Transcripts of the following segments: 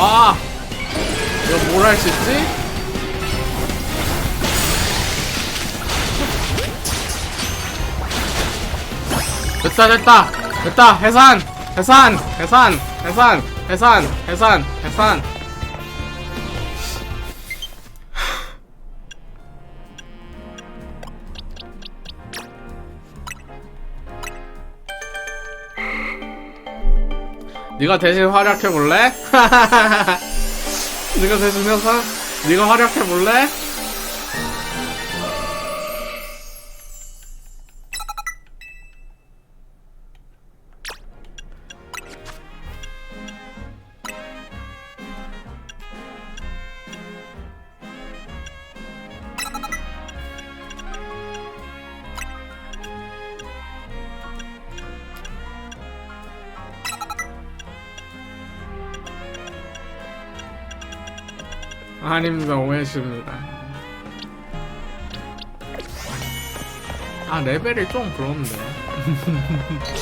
와 이거 뭘 할 수 있지? 됐다 됐다. 됐다. 해산! 해산! 해산! 해산! 해산! 해산! 해산 네가 대신 활약해 볼래? 네가 대신 해서 네가 활약해 볼래? 아닙니다 오해십니다. 아 레벨이 좀 그런데.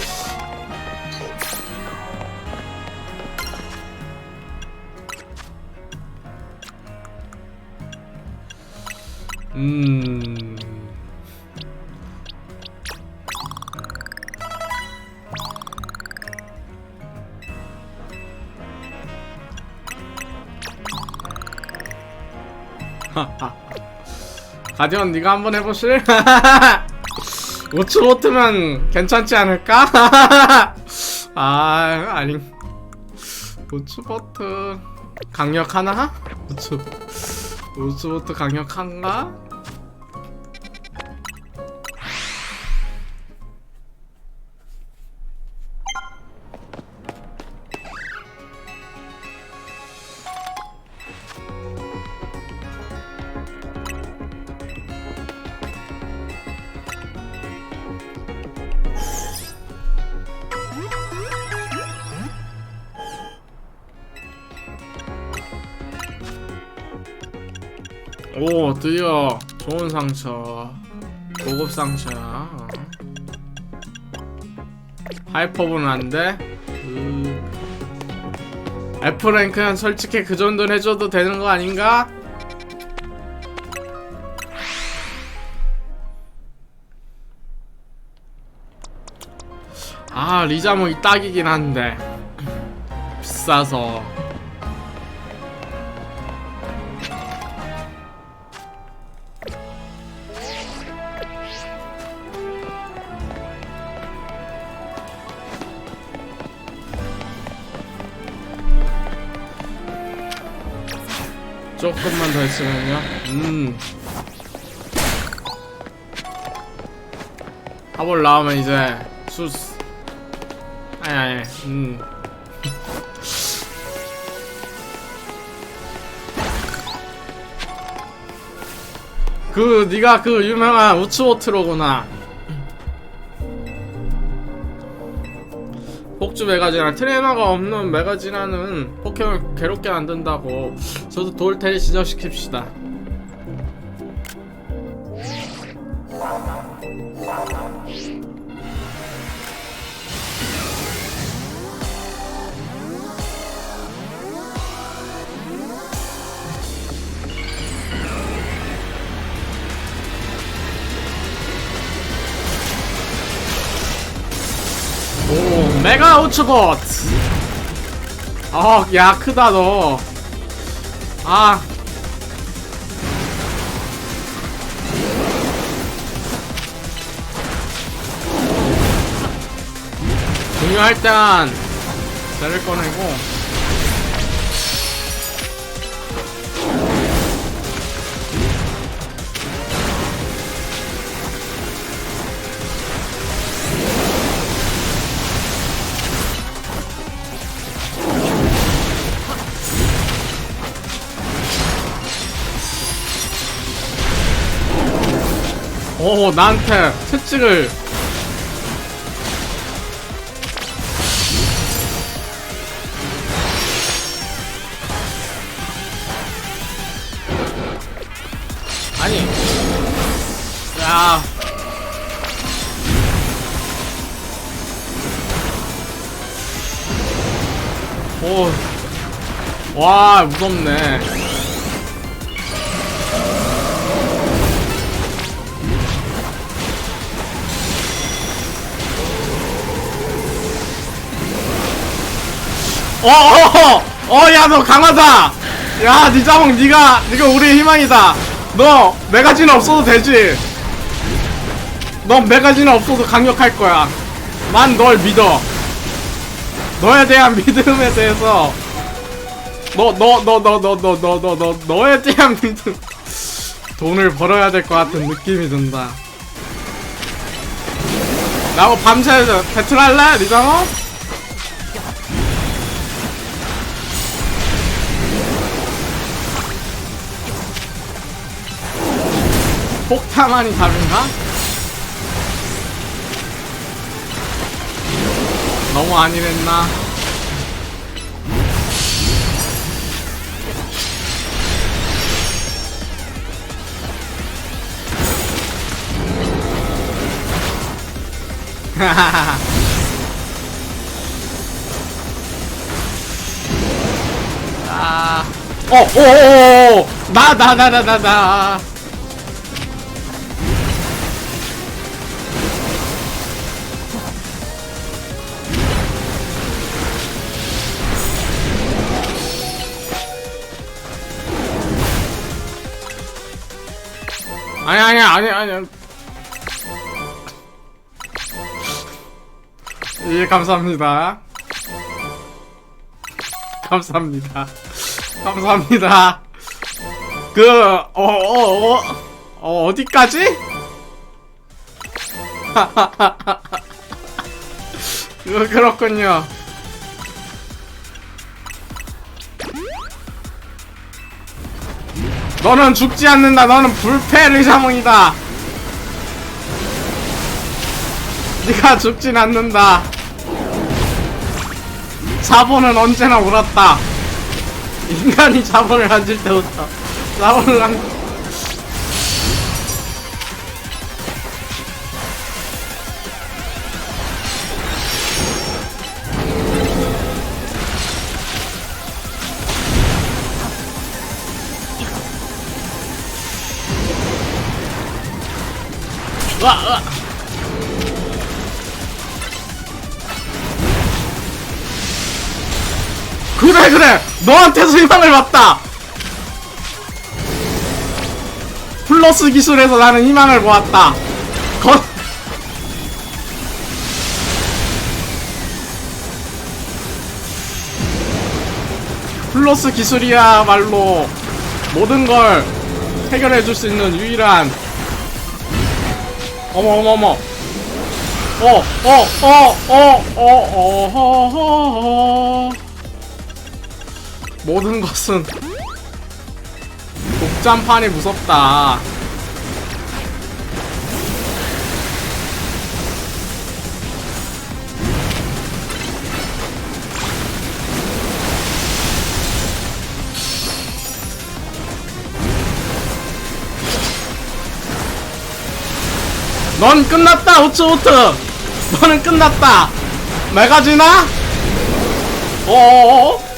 음 가디언 네가 한번 해보실? 우츠 보트면 괜찮지 않을까? 아 아니 우츠 보트 강력하나? 우츠 우츠 보트 강력한가? 오 드디어 좋은 상처 고급 상처야 하이퍼브는 안돼? 음. F랭크는 솔직히 그 정도는 해줘도 되는 거 아닌가? 아 리자몽이 딱이긴 한데 비싸서 조금만 더 했으면요. 음. 하볼 나오면 이제 수스. 아니 아니. 음. 그 네가 그 유명한 우츠워트로구나. 폭주 메가진이랑 트레이너가 없는 메가진하는 포켓몬 괴롭게 만든다고 저도 돌테리 지정시킵시다. 오 메가 우츠봇 어야 크다 너 아. 중요할 땐 자를 꺼내고 오 나한테 채찍을. 아니. 야. 오, 와 무섭네 어어어 어, 야 너 강하다. 야 니자몽 니가 니가 우리의 희망이다. 너 메가지는 없어도 되지. 넌 메가지는 없어도 강력할 거야. 난 널 믿어. 너에 대한 믿음에 대해서. 너 너 너 너 너 너 너 너 너 너에 대한 믿음. 돈을 벌어야 될 것 같은 느낌이 든다. 나하고 밤새 배틀할래 리장어? 폭탄만이 답인가? 너무 아니랬나? 아, 어, 오, 오, 오, 나, 나, 나, 나, 나, 나. 아니, 아니, 아니, 아니. 예, 감사합니다. 감사합니다. 감사합니다. 그, 어, 어, 어, 어 어디까지? 그, 그렇군요. 너는 죽지 않는다. 너는 불패 리자몽이다. 네가 죽진 않는다. 자본은 언제나 옳았다. 인간이 자본을 가질 때부터 자본을 한 와, 와. 그래 그래 너한테서 희망을 봤다 플러스 기술에서 나는 희망을 보았다 거... 플러스 기술이야말로 모든 걸 해결해 줄 수 있는 유일한 어머 어머 어머 어어어어어어어 모든 것은 독잠판이 무섭다. 넌 끝났다 우츠우트 너는 끝났다 메가지나? 어어어?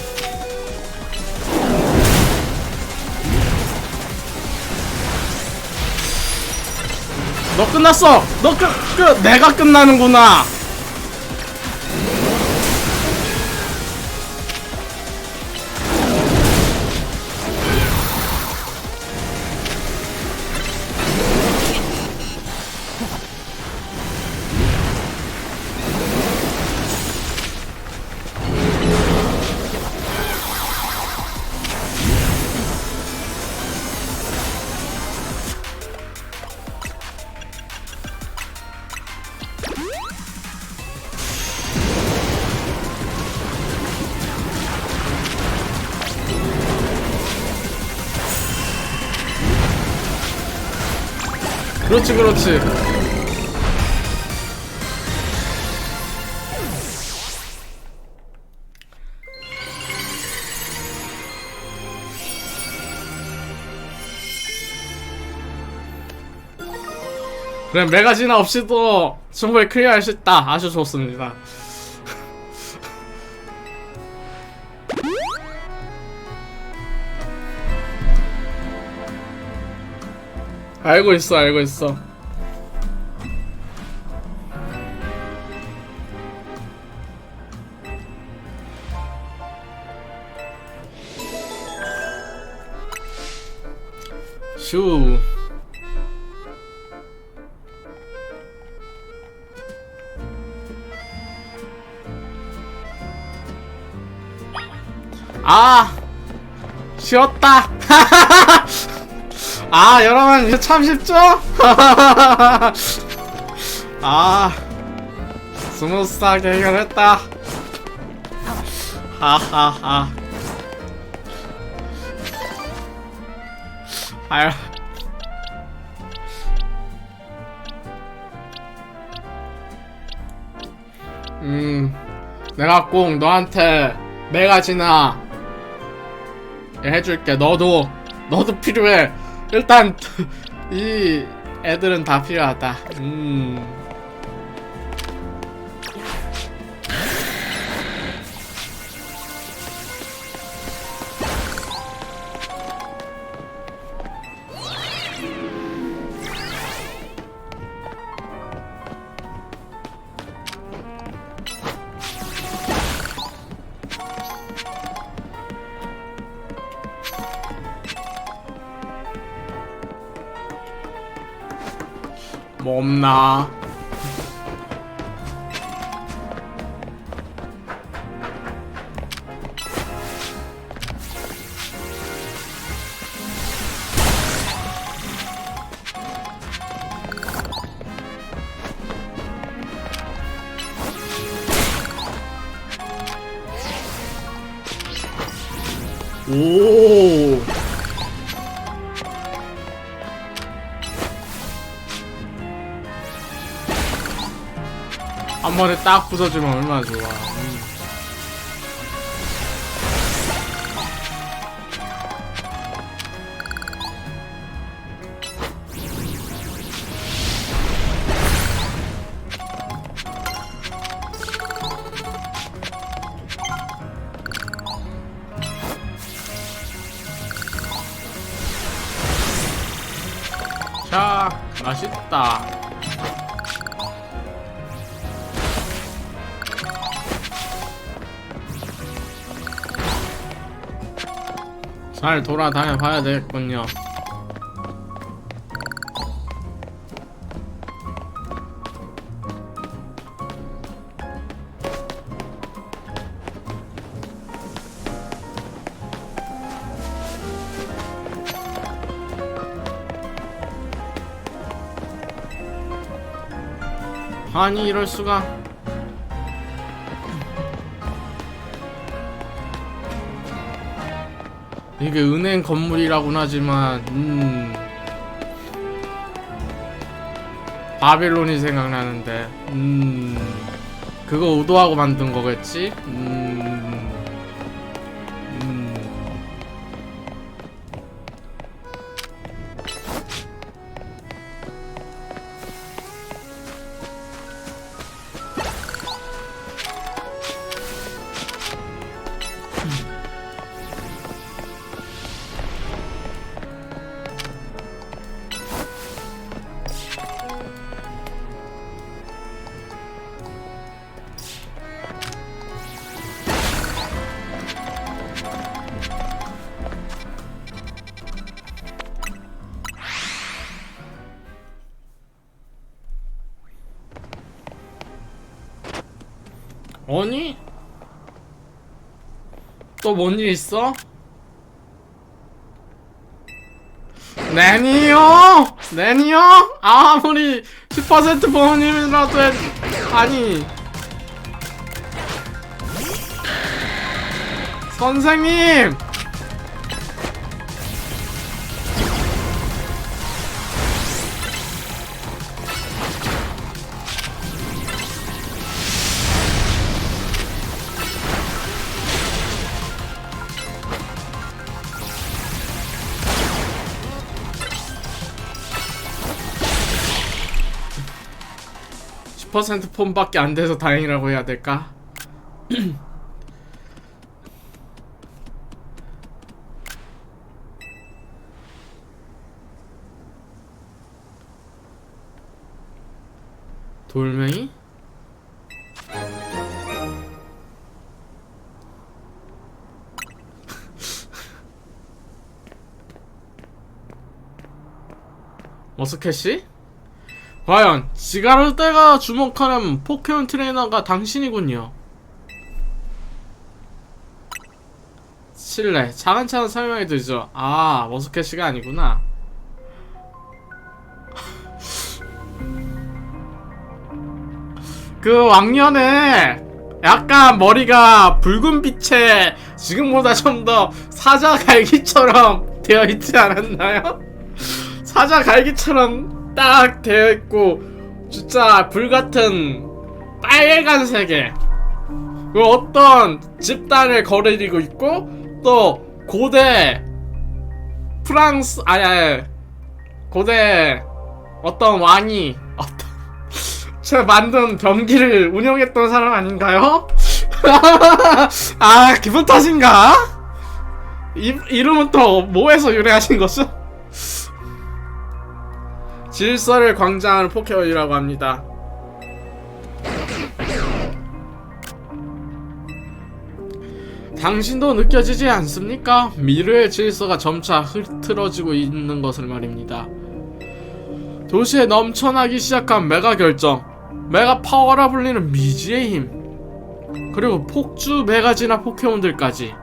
너 끝났어. 너 끝, 끝. 내가 끝나는구나. 그렇지, 그렇지. 그래 메가지나 없이도 충분히 클리어할 수 있다. 아주 좋습니다. 알고 있어 알고 있어 슈 아! 쉬었다! 아, 여러분, 이거 참 쉽죠? 아, 스무스하게 해결했다. 하하하. 아유. 음, 내가 꼭 너한테 매가지나 해줄게. 너도, 너도 필요해. 일단, 이 애들은 다 필요하다. 음. 없나? 번에 딱 부서주면 얼마나 좋아. 음. 자, 맛있다. 잘 돌아다녀 봐야 되겠군요. 아니 이럴 수가. 이게 은행 건물이라곤 하지만 음. 바빌론이 생각나는데 음. 그거 의도하고 만든 거겠지? 음, 음. 아니? 또 뭔 일 있어? 내니요? 내니요? 아무리 10% 부모님이라도 해. 아니. 선생님 10% 폼밖에 안 돼서 다행이라고 해야 될까? 돌멩이? 어스캐시? 과연 지가르떼가 주목하는 포켓몬 트레이너가 당신이군요. 실례, 차근차근 설명해 드리죠. 아, 머스켓이가 아니구나. 그 왕년에 약간 머리가 붉은 빛에 지금보다 좀 더 사자 갈기처럼 되어 있지 않았나요? 사자 갈기처럼 딱 되어 있고 진짜 불같은 빨간색에 그 어떤 집단을 거느리고 있고 또 고대 프랑스 아니 아니 고대 어떤 왕이 어떤 제 만든 병기를 운영했던 사람 아닌가요? 아 기분 탓인가? 이, 이름은 또 뭐에서 유래하신 거죠? 질서를 광장하는 포켓몬이라고 합니다. 당신도 느껴지지 않습니까? 미르의 질서가 점차 흐트러지고 있는 것을 말입니다. 도시에 넘쳐나기 시작한 메가 결정, 메가 파워라 불리는 미지의 힘, 그리고 폭주 메가지나 포켓몬들까지.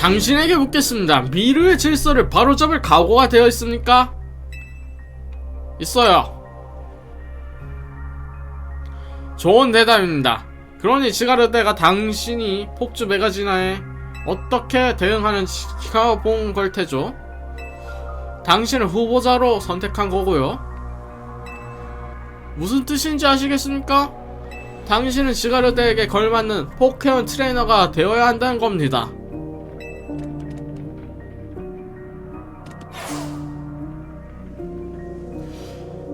당신에게 묻겠습니다. 미르의 질서를 바로잡을 각오가 되어 있습니까? 있어요. 좋은 대답입니다. 그러니 지가르데가 당신이 폭주 메가지나에 어떻게 대응하는지 지켜본 걸 테죠. 당신을 후보자로 선택한 거고요. 무슨 뜻인지 아시겠습니까? 당신은 지가르데에게 걸맞는 포켓몬 트레이너가 되어야 한다는 겁니다.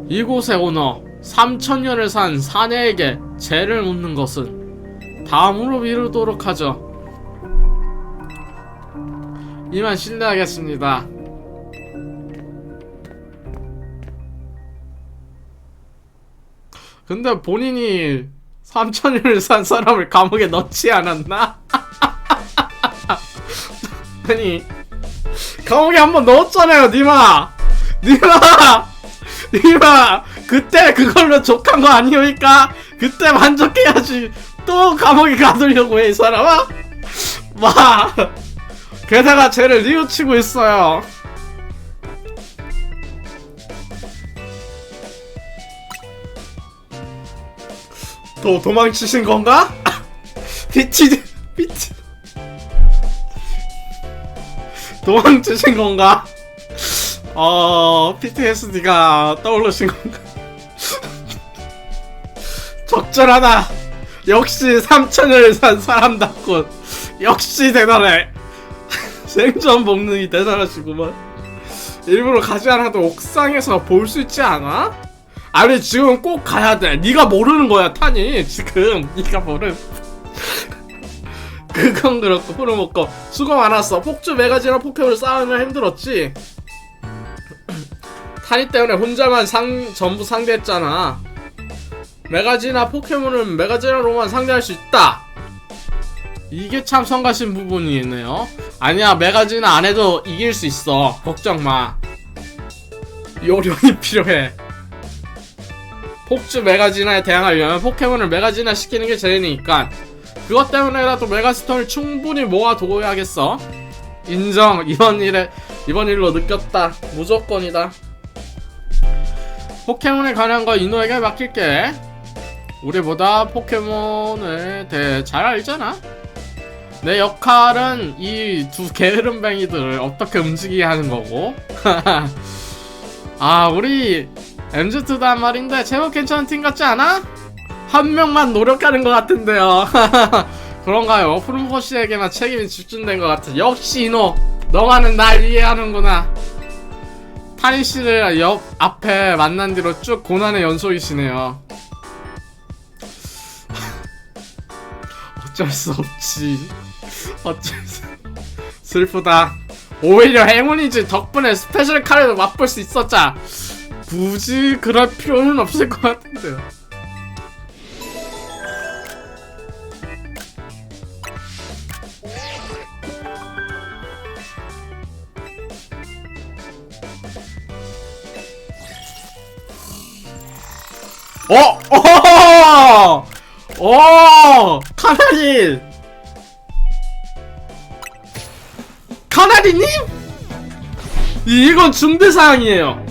이곳의 오너 3천년을 산 사내에게 죄를 묻는 것은 다음으로 미루도록 하죠. 이만 실례하겠습니다. 근데 본인이 3천년을 산 사람을 감옥에 넣지 않았나? 아니 감옥에 한번 넣었잖아요, 니마. 니마. 니마 그때 그걸로 족한 거 아니오니까 그때 만족해야지 또 감옥에 가두려고 해 이 사람아 마 게다가 쟤를 뉘우치고 있어요 또 도망치신 건가? 빛이 빛이 도망치신 건가? 어, PTSD가 떠오르신 건가? 적절하다. 역시 3천을 산 사람답군. 역시 대단해. 생존 본능이 대단하시구만. 일부러 가지 않아도 옥상에서 볼 수 있지 않아? 아니 지금 꼭 가야 돼. 네가 모르는 거야 타니 지금 네가 모르. 그건 그렇고 후루먹고 수고 많았어. 폭주 메가지나 포켓몬을 싸우느라 힘들었지. 타니 때문에 혼자만 상 전부 상대했잖아. 메가지나 포켓몬은 메가지나로만 상대할 수 있다. 이게 참 성가신 부분이네요. 아니야 메가지나 안 해도 이길 수 있어. 걱정 마. 요령이 필요해. 폭주 메가지나에 대항하려면 포켓몬을 메가지나 시키는 게 제일이니까 그것 때문에라도 메가스톤을 충분히 모아둬야겠어. 인정. 이번 일에 이번 일로 느꼈다. 무조건이다. 포켓몬에 관한 거 이노에게 맡길게. 우리보다 포켓몬에 대해 잘 알잖아. 내 역할은 이 두 게으름뱅이들을 어떻게 움직이게 하는 거고. 아, 우리 MZ2단 말인데 제법 괜찮은 팀 같지 않아? 한 명만 노력하는 것 같은데요. 그런가요? 프로모 씨에게만 책임이 집중된 것 같아. 역시 이노, 너만은 날 이해하는구나. 타니 씨를 옆 앞에 만난 뒤로 쭉 고난의 연속이시네요. 어쩔 수 없지. 어쩔 수. 슬프다. 오히려 행운이지 덕분에 스페셜 카레도 맛볼 수 있었자. 굳이 그럴 필요는 없을 것 같은데요. 어! 어! 어! 카나리! 카나리님? 이- 이건 중대사항이에요.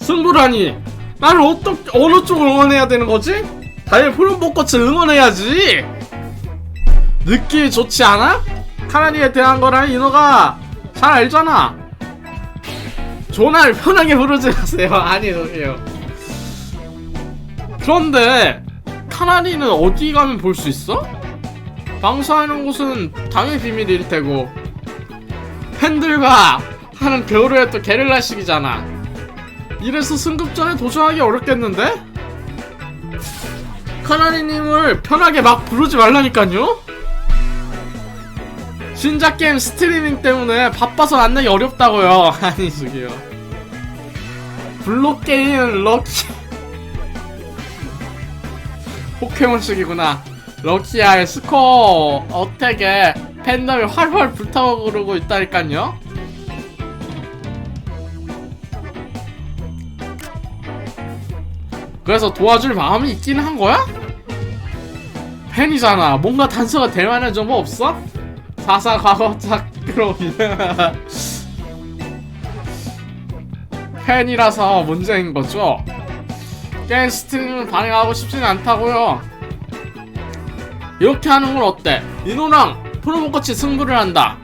승부라니. 나를 어떻게, 어느 쪽을 응원해야 되는 거지? 당연히 푸른복꽃을 응원해야지. 느낌이 좋지 않아? 카나리에 대한 거랑 인호가 잘 알잖아. 조나를 편하게 부르지 마세요. 아니, 저기요. 그런데 카나리는 어디 가면 볼 수 있어? 방송하는 곳은 당연히 비밀일 테고 팬들과 하는 겨울에 또 게릴라식이잖아 이래서 승급전에 도전하기 어렵겠는데? 카나리님을 편하게 막 부르지 말라니까요? 신작 게임 스트리밍 때문에 바빠서 만나기 어렵다고요 아니 저기요 블록 게임 럭키 포켓몬 식이구나. 럭키알 스코어 어택에 팬덤이 활활 불타오르고 있다니까요. 그래서 도와줄 마음이 있긴 한 거야? 팬이잖아. 뭔가 단서가 될 만한 정보 없어? 사사 과거 작으로 팬이라서 문제인 거죠. 게임 스트리밍을 방해하고 싶지는 않다고요. 이렇게 하는 건 어때? 이노랑 프로모같이 승부를 한다.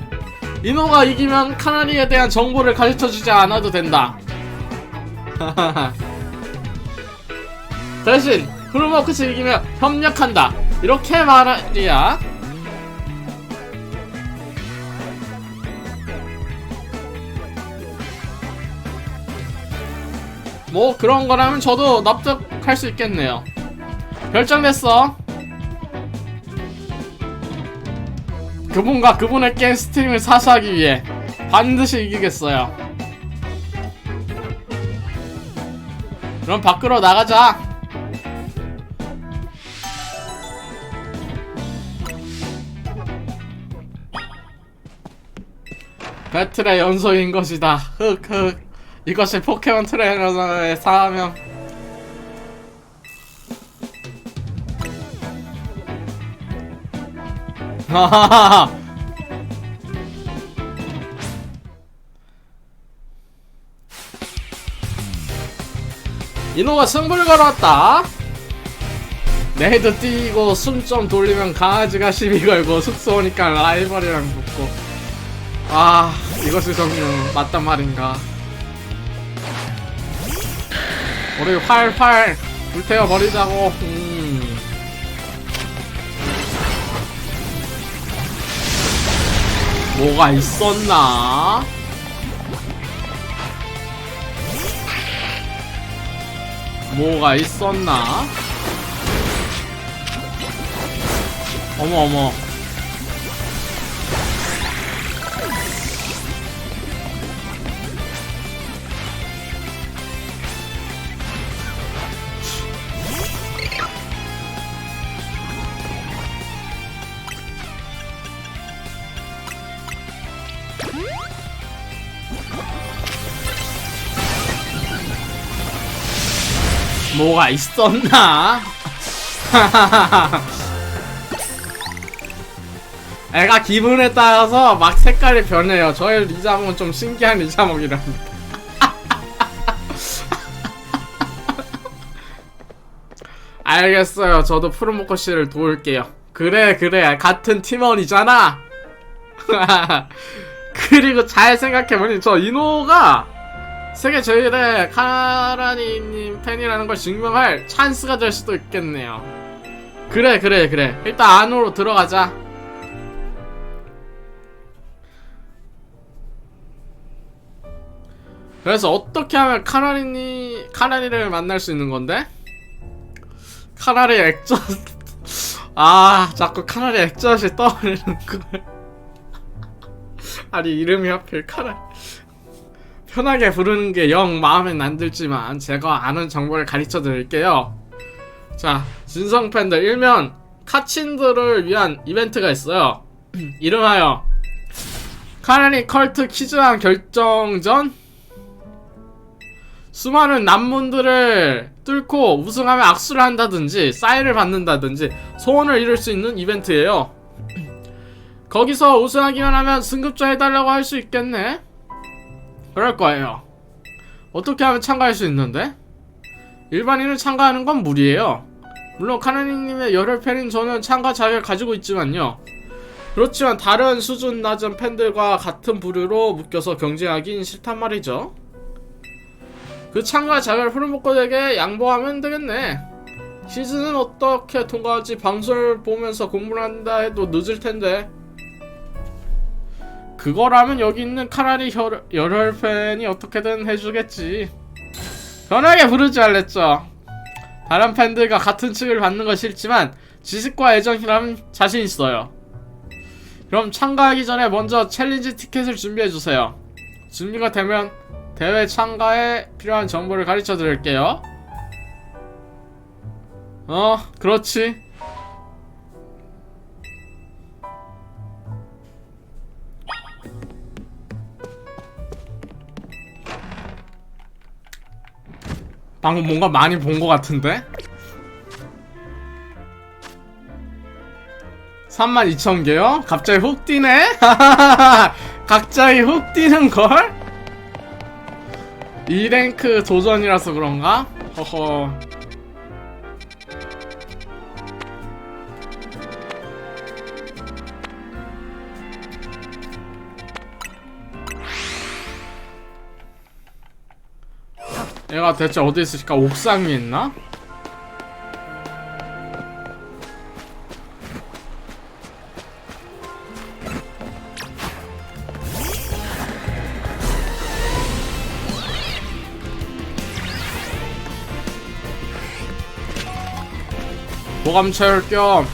이노가 이기면 카나리에 대한 정보를 가르쳐주지 않아도 된다. 대신 프로모같이 이기면 협력한다. 이렇게 말이야. 뭐 그런 거라면 저도 납득할 수 있겠네요. 결정됐어. 그분과 그분의 게임 스트림을 사수하기 위해 반드시 이기겠어요. 그럼 밖으로 나가자. 배틀의 연속인 것이다. 흑흑. 이것이 포켓몬 트레이너의 사명. 하하하. 이노가 승부를 걸었다. 네이드 뛰고 숨 좀 돌리면 강아지가 시비 걸고 숙소 오니까 라이벌이랑 붙고 아 이것이 정말 맞단 말인가 우리 활활 불태워 버리자고 음. 뭐가 있었나? 뭐가 있었나? 어머 어머 뭐가 있었나? 애가 기분에 따라서 막 색깔이 변해요. 저의 리자몽은 좀 신기한 리자몽이랍니다. 알겠어요. 저도 푸르모코 씨를 도울게요. 그래, 그래. 같은 팀원이잖아. 그리고 잘 생각해보니 저 이노가 세계 제일의 카라니님 팬이라는 걸 증명할 찬스가 될 수도 있겠네요. 그래, 그래, 그래. 일단 안으로 들어가자. 그래서 어떻게 하면 카라리니 카라리를 만날 수 있는 건데? 카라리 액젓 아 자꾸 카라리 액젓이 떠오르는 걸 아니 이름이 하필 카라 편하게 부르는 게 영 마음에 안 들지만 제가 아는 정보를 가르쳐 드릴게요. 자, 진성 팬들 일면 카친들을 위한 이벤트가 있어요. 이름하여 카라니 컬트 퀴즈왕 결정전 수많은 난문들을 뚫고 우승하면 악수를 한다든지 사인을 받는다든지 소원을 이룰 수 있는 이벤트예요. 거기서 우승하기만 하면 승급자 해달라고 할 수 있겠네? 그럴 거예요. 어떻게 하면 참가할 수 있는데? 일반인은 참가하는 건 무리예요. 물론 카나니님의 열혈 팬인 저는 참가 자격을 가지고 있지만요. 그렇지만 다른 수준 낮은 팬들과 같은 부류로 묶여서 경쟁하긴 싫단 말이죠. 그 참가 자격을 푸른복권에게 양보하면 되겠네. 시즌은 어떻게 통과할지 방송을 보면서 공부를 한다 해도 늦을 텐데. 그거라면 여기 있는 카라리 혈, 열혈 팬이 어떻게든 해주겠지. 편하게 부르지 않랬죠. 다른 팬들과 같은 층을 받는 건 싫지만 지식과 애정이라면 자신 있어요. 그럼 참가하기 전에 먼저 챌린지 티켓을 준비해 주세요. 준비가 되면 대회 참가에 필요한 정보를 가르쳐 드릴게요. 어, 그렇지. 방금 뭔가 많이 본 것 같은데? 32,000개요? 갑자기 훅 뛰네? 갑자기 훅 뛰는걸? 2랭크 도전이라서 그런가? 허허 얘가 대체 어디 있을까? 옥상 위에 있나? 보감 채울 겸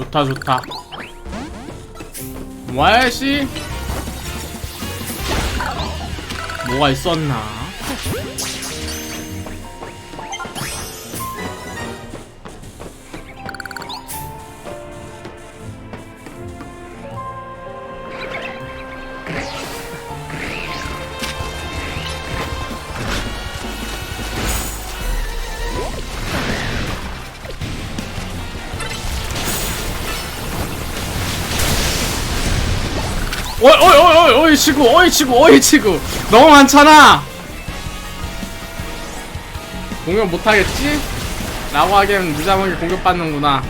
좋다 좋다 와야씨 뭐가 있었나? 치구 어이 치구 어이 치구 너무 많잖아. 공격 못하겠지? 라고 하기엔 무자목이 공격받는구나.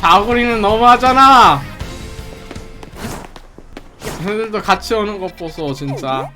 다구리는 너무하잖아. 쟤들도 같이 오는 것 보소 진짜